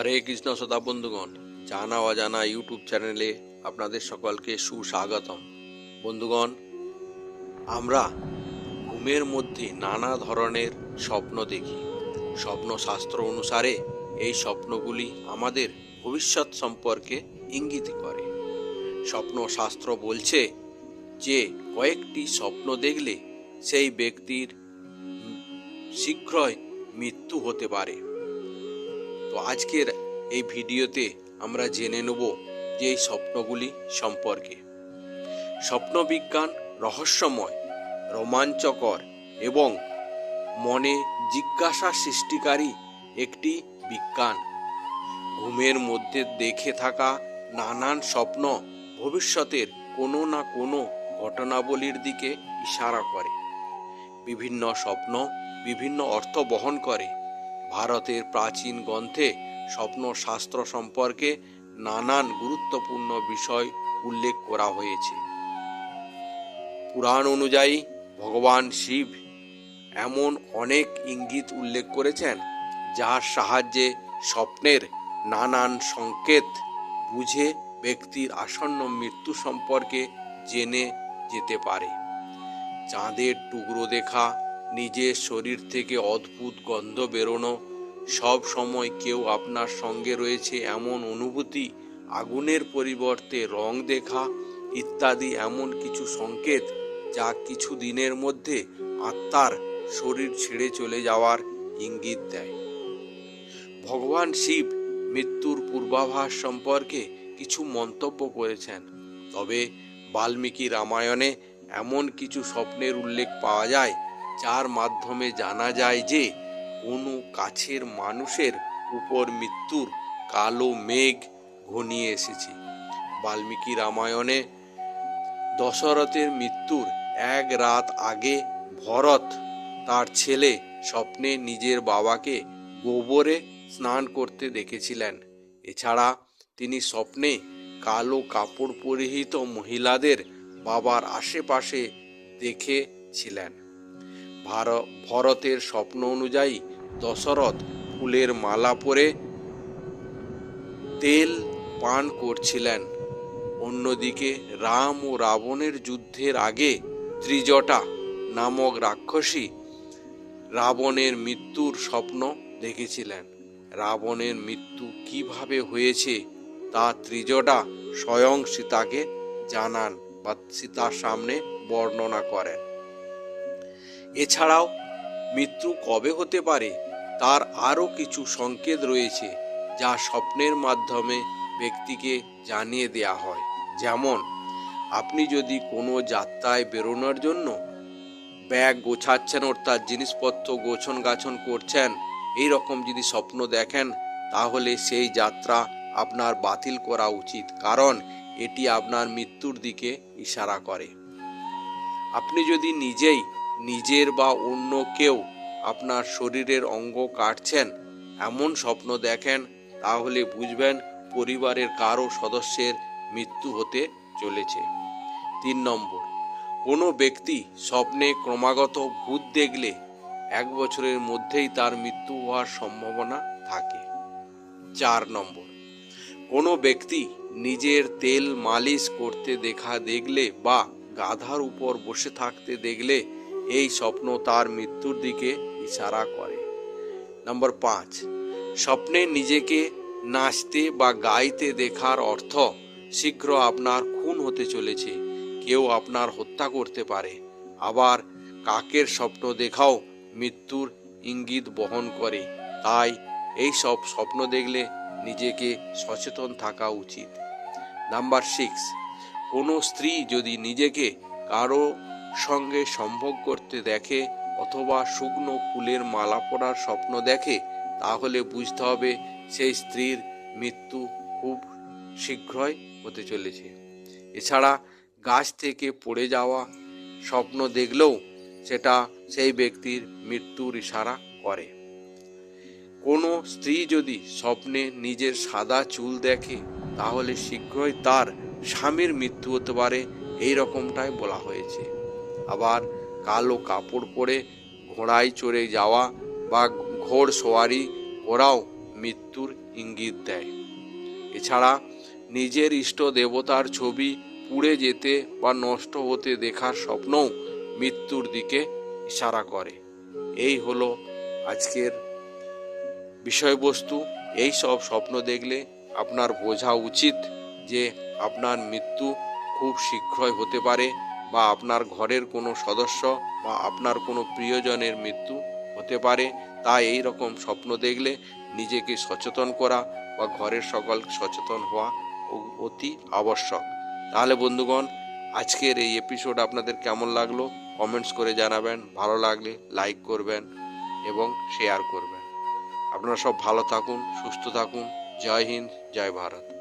হরে কৃষ্ণ সদা বন্ধুগণ, জানা অজানা ইউটিউব চ্যানেলে আপনাদের সকলকে সুস্বাগতম। বন্ধুগণ, আমরা ঘুমের মধ্যে নানা ধরনের স্বপ্ন দেখি। স্বপ্নশাস্ত্র অনুসারে এই স্বপ্নগুলি আমাদের ভবিষ্যৎ সম্পর্কে ইঙ্গিত করে। স্বপ্নশাস্ত্র বলছে যে, কয়েকটি স্বপ্ন দেখলে সেই ব্যক্তির শীঘ্রই মৃত্যু হতে পারে। তো আজকের এই ভিডিওতে আমরা জেনে নেব যে এই স্বপ্নগুলি সম্পর্কে। স্বপ্নবিজ্ঞান রহস্যময়, রোমাঞ্চকর এবং মনে জিজ্ঞাসা সৃষ্টিকারী একটি বিজ্ঞান। ঘুমের মধ্যে দেখে থাকা নানান স্বপ্ন ভবিষ্যতের কোনো না কোনো ঘটনাবলীর দিকে ইশারা করে। বিভিন্ন স্বপ্ন বিভিন্ন অর্থ বহন করে। ভারতের প্রাচীন গ্রন্থে স্বপ্নশাস্ত্র সম্পর্কে নানান গুরুত্বপূর্ণ বিষয় উল্লেখ করা হয়েছে। পুরাণ অনুযায়ী ভগবান শিব এমন অনেক ইঙ্গিত উল্লেখ করেছেন, যার সাহায্যে স্বপ্নের নানান সংকেত বুঝে ব্যক্তির আসন্ন মৃত্যু সম্পর্কে জেনে যেতে পারে। চাঁদের টুকরো দেখা, নিজের শরীর থেকে অদ্ভুত গন্ধ বেরোনো সব সময় কেউ আপনার সঙ্গে রয়েছে এমন অনুভূতি, আগুনের পরিবর্তে রং দেখা, ইত্যাদি এমন কিছু সংকেত যা কিছু দিনের মধ্যে আত্মার শরীর ছেড়ে চলে যাওয়ার ইঙ্গিত দেয়। ভগবান শিব মৃত্যুর পূর্বাভাস সম্পর্কে কিছু মন্তব্য করেছেন। তবে বাল্মীকি রামায়ণে এমন কিছু স্বপ্নের উল্লেখ পাওয়া যায়, যার মাধ্যমে জানা যায় যে কোনো কাছের মানুষের উপর মৃত্যুর কালো মেঘ ঘনিয়ে এসেছে। বাল্মীকি রামায়ণে দশরথের মৃত্যুর এক রাত আগে ভরত তার ছেলে স্বপ্নে নিজের বাবাকে গোবরে স্নান করতে দেখেছিলেন। এছাড়া তিনি স্বপ্নে কালো কাপড় পরিহিত মহিলাদের বাবার আশেপাশে দেখেছিলেন। ভার- ভরতের স্বপ্ন অনুযায়ী দশরথ ফুলের মালা পরে তেল পান করছিলেন। অন্যদিকে রাম ও রাবণের যুদ্ধের আগে ত্রিজটা নামক রাক্ষসী রাবণের মৃত্যুর স্বপ্ন দেখেছিলেন। রাবণের মৃত্যু কীভাবে হয়েছে তা ত্রিজটা স্বয়ং সীতাকে জানান বা সীতার সামনে বর্ণনা করেন। এছাড়াও মৃত্যু কবে হতে পারে, তার আরও কিছু সংকেত রয়েছে, যা স্বপ্নের মাধ্যমে ব্যক্তিকে জানিয়ে দেয়া হয়। যেমন, আপনি যদি কোনো যাত্রায় বেরোনোর জন্য ব্যাগ গোছাচ্ছেন, অর্থাৎ জিনিসপত্র গোছন গাছন করছেন, এই রকম যদি স্বপ্ন দেখেন, তাহলে সেই যাত্রা আপনার বাতিল করা উচিত, কারণ এটি আপনার মৃত্যুর দিকে ইশারা করে। আপনি যদি নিজেই নিজের বা অন্য কেউ আপনার শরীরের অঙ্গ কাটছেন, এমন স্বপ্ন দেখেন, তাহলে বুঝবেন পরিবারের কারও সদস্যের মৃত্যু হতে চলেছে। তিন নম্বর, কোনো ব্যক্তি স্বপ্নে ক্রমাগত ভূত দেখলে এক বছরের মধ্যেই তার মৃত্যু হওয়ার সম্ভাবনা থাকে। চার নম্বর, কোনো ব্যক্তি নিজের তেল মালিশ করতে দেখা দেখলে বা গাধার উপর বসে থাকতে দেখলে এই স্বপ্ন তার মৃত্যুর দিকে ইশারা করে। নম্বর পাঁচ, স্বপ্নে নিজেকে নাচতে বা গাইতে দেখার অর্থ শীঘ্র আপনার খুন হতে চলেছে, কেউ আপনার হত্যা করতে পারে। আবার কাকের স্বপ্ন দেখাও মৃত্যুর ইঙ্গিত বহন করে। তাই এই সব স্বপ্ন দেখলে নিজেকে সচেতন থাকা উচিত। নাম্বার সিক্স কোনো স্ত্রী যদি নিজেকে কারও সঙ্গে সম্ভোগ করতে দেখে অথবা শুকনো ফুলের মালা পরার স্বপ্ন দেখে, তাহলে বুঝতে হবে সেই স্ত্রীর মৃত্যু খুব শীঘ্রই হতে চলেছে। এছাড়া গাছ থেকে পড়ে যাওয়া স্বপ্ন দেখলেও সেটা সেই ব্যক্তির মৃত্যুর ইশারা করে। কোনো স্ত্রী যদি স্বপ্নে নিজের সাদা চুল দেখে, তাহলে শীঘ্রই তার স্বামীর মৃত্যু হতে পারে, এই রকমটাই বলা হয়েছে। আবার কালো কাপড় পরে ঘোড়ায় চড়ে যাওয়া বা ঘোড় সোয়ারি করাও মৃত্যুর ইঙ্গিত দেয়। এছাড়া নিজের ইষ্ট দেবতার ছবি পুড়ে যেতে বা নষ্ট হতে দেখার স্বপ্নও মৃত্যুর দিকে ইশারা করে। এই হলো আজকের বিষয়বস্তু। এই সব স্বপ্ন দেখলে আপনার বোঝা উচিত যে আপনার মৃত্যু খুব শীঘ্রই হতে পারে। বা আপনার ঘরের কোনো সদস্য বা আপনার কোনো প্রিয়জনের মৃত্যু হতে পারে তাই এই রকম স্বপ্ন দেখলে নিজেকে সচেতন করা বা ঘরের সকল সচেতন হওয়া অতি আবশ্যক। তাহলে বন্ধুগণ, আজকের এই এপিসোড আপনাদের কেমন লাগল? কমেন্টস করে জানাবেন, ভালো লাগলে লাইক করবেন এবং শেয়ার করবেন। আপনারা সব ভালো থাকুন, সুস্থ থাকুন। জয় হিন্দ, জয় ভারত।